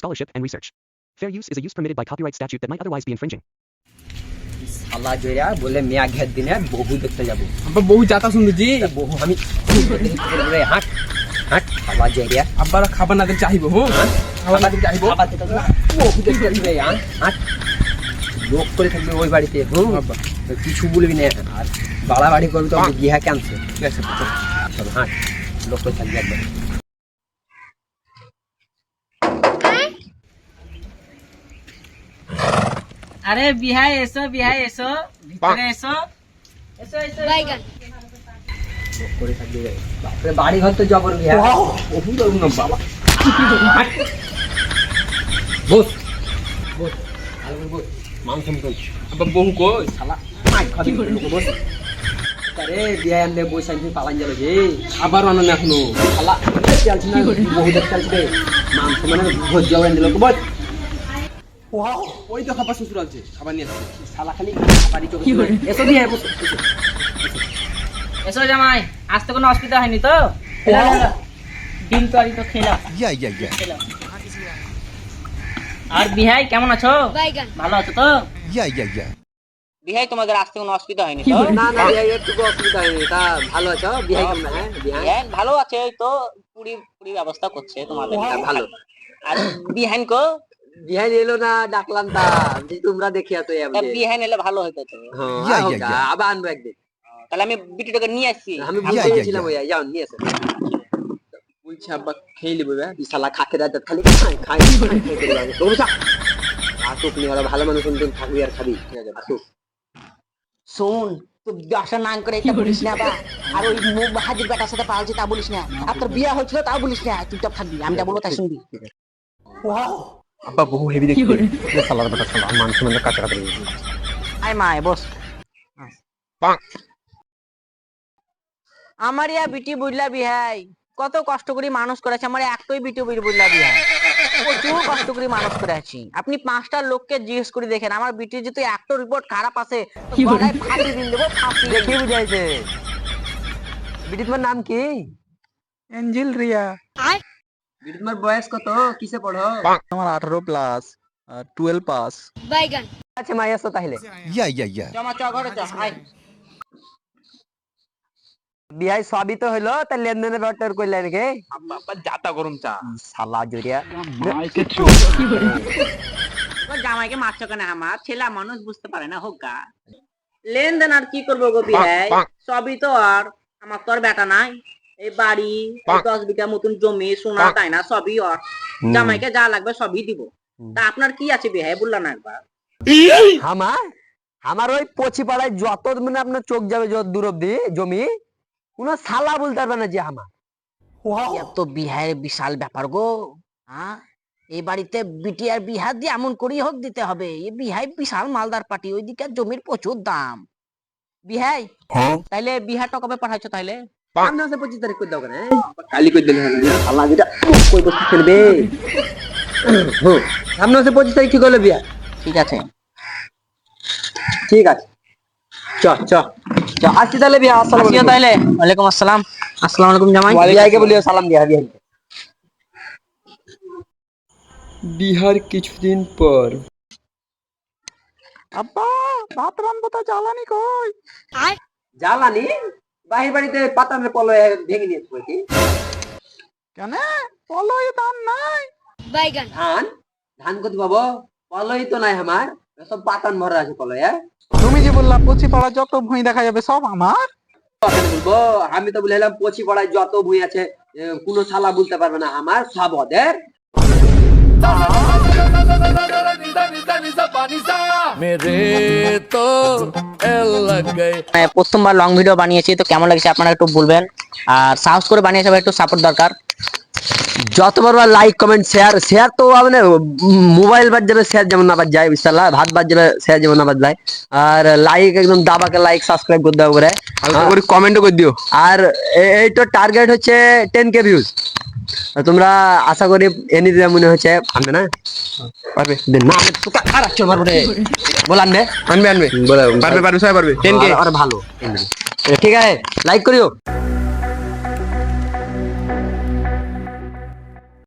scholarship, and research. Fair use is a use permitted by copyright statute that might otherwise be infringing. শালা জয়রা বলে মেয়া ঘের দিনে বহু দেখতে যাব। আব্বা বহু যাতা শুনেছি তা বহু আমি হাট হাট শালা জয়রা আব্বার খাবার না দিলে চাহিব হ্যাঁ? খাবার না দিলে চাহিব আবার না, বহু দেখতে যাবি রে হাট। লোক করে থাকবে ওই বাড়িতে হুম আব্বা। কিছু বলবি না আর বাড়াবাড়ি করবি তো গিহা ক্যান্সেল। ঠিক আছে চল। চল হাট। লোক করে থাকবি একবার। আরে বিহাই এসো বিহাই এসো ভিতরে এসো। এসো এসো বাইগান। বাড়ি ঘর তো জবর গিয়া বহু দারুণ না বাবা। বস। বস। ভালো করে বস। মাংস মতন আব্বা বহু কই? শালা বস। আরে বিয়া এমনি বসে আনছি পালান যাবে যে আবার আনন্দ এখনও। শালা চলছে না বহু দেখ চলছে মাংস মানে ভোজ জবান দিল বস। ওই তো খাবার শ্বশুর আছে খাবার নিয়ে আসছে। শালা খালি বাড়ি চোখে এসো দিয়ে এসো। জামাই আজ তো কোনো অসুবিধা হয়নি তো। ডিম তো আর তো খেলাম. খেলাম। আর বিহাই কেমন আছো? ভালো আছো তো? Yeah, yeah, yeah. বিহাই তোমাদের আসতে কোনো অসুবিধা হয়নি তো? না না বিয়া একটু অসুবিধা হয়নি। তা ভালো আছো? বিহাই কেমন? হ্যাঁ বিহাই? বিহাই ভালো আছে ওই তো পুরি পুরি ব্যবস্থা করছে তোমাদের। হ্যাঁ, ভালো আর বিহাইন কো বিহাই এলো না ডাকলাম তা। যে তোমরা বিহাইন এলে ভালো হতো তো। হ্যাঁ। আবার আনব একদিন। তাহলে আমি বিটুটাকে নিয়ে আসছি। আমি ইয়া, বুঝতে ইয়া, গেছিলাম ইয়া। ওই যাও নিয়ে এসো। বলছি আব্বা খেয়ে নিবো বে শালা খাকে দাঁত খালি খাই খাই আসুক নি ওরা ভালো মানুষ থাকবি আর খাবি। ঠিক আছে আসুক। শোন তুই ব্যবসা নাম করে এটা বলিস না বা। আর ওই মুখ হাজির বেটার সাথে পালছি তা বলিস না। আর তোর বিয়ে হয়েছিল তাও বলিস না। চুপচাপ থাকবি আমি যা বলব তাই শুনবি। আব্বা বহু হেভি বেটা মানুষ মানে আয় মা আয় বস। আমার ইয়া বিটি বুঝলা বিহাই কত কষ্ট করে মানুষ করেছে আমার একটাই বিটি বুঝলা বিহাই। প্রচুর কষ্ট করে মানুষ করে আছি। আপনি পাঁচটা লোককে জিজ্ঞেস করে দেখেন আমার বিটির যদি একটা রিপোর্ট খারাপ আছে তো ফাঁসি দিন দেবো ফাঁসি দেখি বুঝাইছে। বিটি তোমার নাম কি? এঞ্জেল রিয়া। তোমার বয়স কত? কিসে পড়ো? আমার আঠারো প্লাস টুয়েলভ পাস বাইগান। আচ্ছা মাই আসো তাহলে। Yeah, yeah, yeah. জমা চ ঘরে চ বিহাই সবই তো হলো তা লেনদেনের ব্যাপারটা কইলে নাকি? যাতা গরম চা। শালা জড়িয়া। ওর জামাইকে মারছো কেন আমার? ছেলে মানুষ বুঝতে পারে না হোক গা। লেনদেন আর কি করব গো বিহাই সবই তো আর আমার তো আর বেটা নাই। এই বাড়ি দশ বিঘা মতন জমি সোনা তাই না? সবই আর জামাইকে যা লাগবে সবই দিব। তা আপনার কি আছে বিহাই বললা না একবার। আমার? আমার ওই পচি পাড়ায় যত মানে আপনার চোখ যাবে যত দূর অব্দি জমি কোন শালা বলতে পারবে না যে আমার। এত বিহায় বিশাল ব্যাপার গো। হ্যাঁ এই বাড়িতে বিটি আর বিহা দিয়ে এমন করেই হোক দিতে হবে। এই বিহাই বিশাল মালদার পার্টি ওইদিকে জমির প্রচুর দাম। বিহাই তাইলে বিহাটা কবে পাঠাইছো তাইলে? সামনে আছে পঁচিশ তারিখ করে দাও কেন কালি করে দিলে শালা যেটা কই বসে ফেলবে সামনে আছে পঁচিশ তারিখ কি করল বিয়া? ঠিক আছে। ঠিক আছে। চ চ। চ। আসছি তাহলে বিয়া আসসালাম আসিও তাইলে ওয়ালাইকুম আসসালাম। আসসালামু আলাইকুম জামাই। বিয়াকে বলিও সালাম দিয়া বিয়া বিহার কিছুদিন পর। আব্বা ভাত রান্ধবো তা জ্বালানি কই? জ্বালানি? বাহির বাড়িতে পাতানের পলো ভেঙে নিয়েছে বলছি কেন? পলয় দাম নাই। বাইগান। ধান? ধান কত পাবো? পলই তো নাই আমার। সব পাতান ভরা আছে পলয়। হ্যাঁ তুমি যে বললা পচি পাড়া যত ভুঁই দেখা যাবে সব আমার? বলব আমি তো বলে এলাম পচি পড়ায় যত বই আছে কোনো শালা বলতে পারবে না আমার সব ওদের। মানে প্রথমবার লং ভিডিও বানিয়েছি তো কেমন লাগছে আপনারা একটু বলবেন। আর সাহস করে বানিয়েছে ভাই একটু সাপোর্ট দরকার। যতবার লাইক কমেন্ট শেয়ার শেয়ার তো মানে মোবাইল বাদ যাবে শেয়ার যেমন না বাদ যায় বিশাল্লাহ ভাত বাদ যাবে শেয়ার যেমন না বাদ যায়। আর লাইক একদম দাবাকে লাইক সাবস্ক্রাইব করে দেওয়া করে হালকা করে কমেন্ট করে দিও। আর এই তো টার্গেট হচ্ছে টেন কে ভিউজ তোমরা আশা করি এনি দিলে মনে হচ্ছে। আনবে না? পারবে? দে, না। আমি তোকে আর আচ্ছা মারবো রে। বল আনবে। আনবে আনবে। পারবে পারবে সবাই পারবে। টেন কে? আর ভালো। ঠিক আছে লাইক করিও।